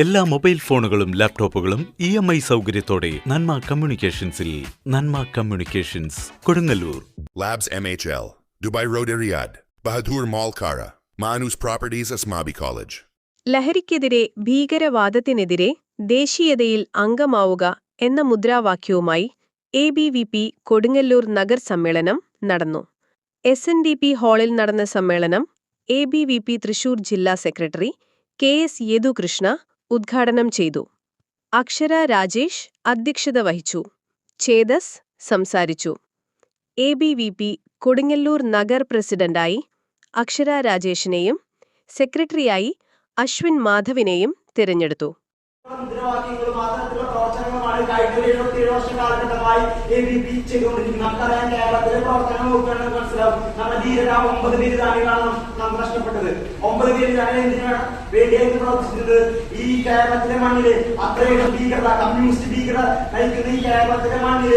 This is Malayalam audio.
എല്ലാ മൊബൈൽ ഫോണുകളും ലാപ്ടോപ്പുകളും ഇ എം ഐ സൗകര്യത്തോടെ Nanma കമ്മ്യൂണിക്കേഷൻസിൽ Nanma communications Kodungallur. Labs MHL, Dubai road Riyadh, Bahadur Mall Kara, Manoos properties Asmabi college ലഹരിക്കെതിരെ ഭീകരവാദത്തിനെതിരെ ദേശീയതയിൽ അംഗമാവുക എന്ന മുദ്രാവാക്യവുമായി A B V P Kodungallur Nagar സമ്മേളനം നടന്നു. എസ് എൻ ഡി പി ഹാളിൽ നടന്ന സമ്മേളനം A B V P Thrissur ജില്ലാ സെക്രട്ടറി കെ എസ് യദുകൃഷ്ണ ഉദ്ഘാടനം ചെയ്തു. അക്ഷര രാജേഷ് അധ്യക്ഷത വഹിച്ചു. ചേതസ് സംസാരിച്ചു. A B V P Kodungallur Nagar പ്രസിഡന്റായി അക്ഷര രാജേഷിനെയും സെക്രട്ടറിയായി അശ്വിൻ മാധവിനെയും തിരഞ്ഞെടുത്തു. കഴിഞ്ഞ ഒരു എഴുപത്തിയേഴ് വർഷ കാലഘട്ടമായി എ ബി പി ചെയ്തുകൊണ്ടിരിക്കുന്നത് നമുക്കറിയാം കേരളത്തിലെ പ്രവർത്തനം നോക്കുകയാണെങ്കിൽ മനസ്സിലാവും. നമ്മുടെ ധീരത ഒമ്പത് ബിരുദാനികളാണ് നാം നഷ്ടപ്പെട്ടത് ഒമ്പത് ബിരുദാനികൾ എന്തിനാണ് വേണ്ടിയായിട്ട് ഈ കേരളത്തിലെ മണ്ണിൽ അത്രയും ഭീകരത കമ്മ്യൂണിസ്റ്റ് ഭീകരത നയിക്കുന്ന ഈ കേരളത്തിലെ മണ്ണിൽ